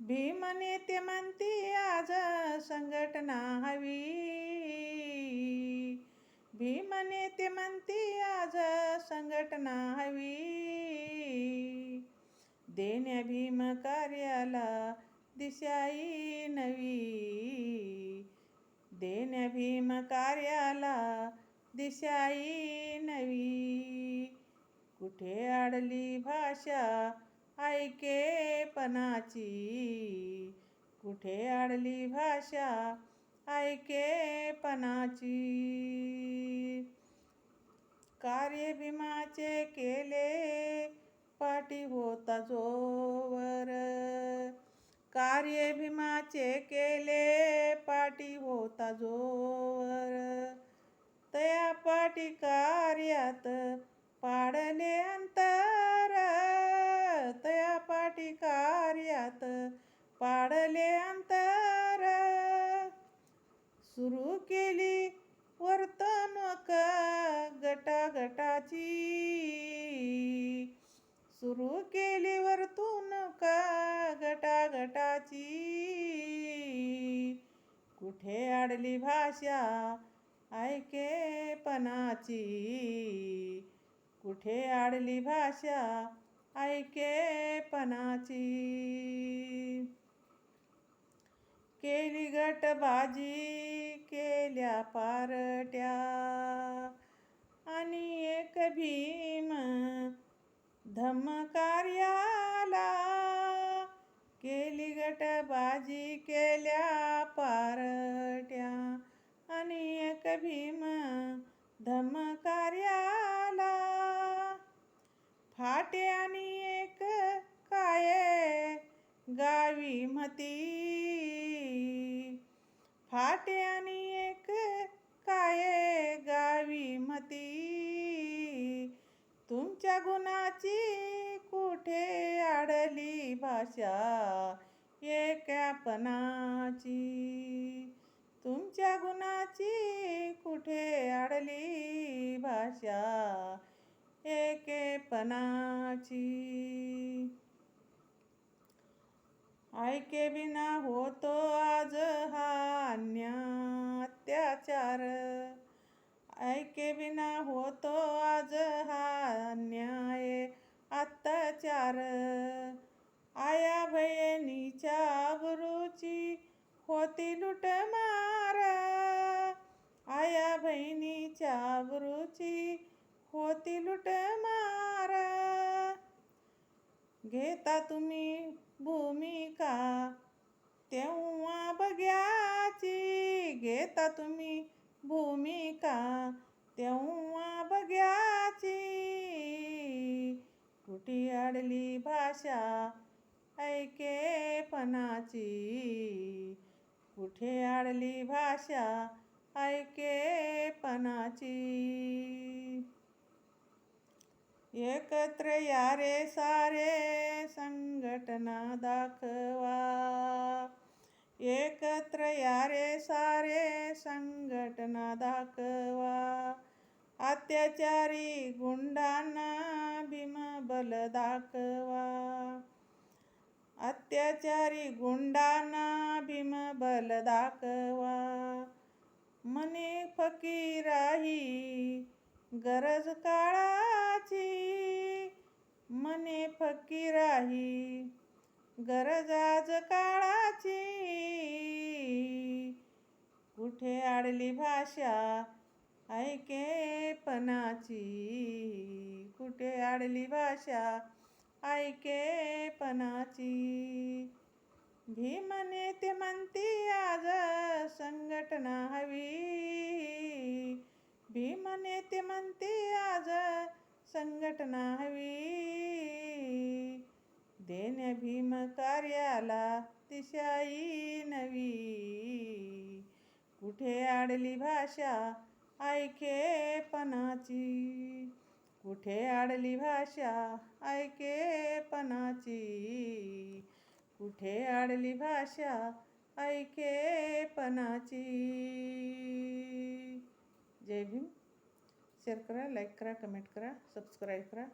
भीम ते म्हणती आज संघटना हवी. भीम ते म्हणती आज संघटना हवी. देण्या भीम कार्याला दिशाई नवी. देण्या भीम कार्याला दिशाई नवी. कुठे अडली भाषा ऐकेपणाची कुठे आडली भाषा? ऐकेपणाची कार्यभिमाचे केले पाठी होता जोवर. कार्यभिमाचे केले पाठी होता जोवर. तया पाठी कार्यात पाडले सुरू केली वर्तणूक गटागटाची. सुरू केली वर्तणूक गटागटाची. कुठे आडली भाषा ऐकेपणाची कुठे आडली भाषा ऐकेपणाची केली गटबाजी. केल्या पारट्या. आणि एक भीम धमकार्याला केली गटबाजी केल्या पारट्या. आणि एक भीम धमकार्याला फाटे आणि एक काय गावी मती. फाटे आणि एक काय गावी मती. तुमच्या गुणाची कुठे आडली भाषा? एकापणाची तुमच्या गुणाची कुठे आडली भाषा? एकेपणाची ऐके बिना होतो आज अन्याय अत्याचार ऐके बिना होतो आज हा अन्याय अत्याचार. आया बहिणीच्या आबरूची होती लुटमार आया बहिणीच्या आबरूची होती लुटमार घेता तुम्ही भूमिका तेव्हा बघ्या घेता तुम्ही भूमिका तेव्हा बघ्याची. कुठे अडली भाषा ऐकेपणाची कुठे अडली भाषा ऐकेपणाची एकत्र या रे सारे संघटना दाखवा. एकत्र या रे दाखवा. अत्याचारी गुंडांना भीमबल दाखवा. अत्याचारी गुंडांना भीमबल दाखवा. मने फकीराही गरज काळाची. मने फकीराही गरज आज का कुठे अडली भाषा ऐकेपणाची कुठे अडली भाषा? ऐकेपणाची भीमने ते म्हणती आज संघटना हवी. भीमने ते म्हणती आज संघटना हवी. देण्या भीम कार्याला दिशाई नवी. कुठे आडली भाषा ऐकेपणाची कुठे आडली भाषा ऐकेपणाची कुठे आडली भाषा ऐकेपणाची जय भीम. शेअर करा लाईक करा कमेंट करा सबस्क्राईब करा.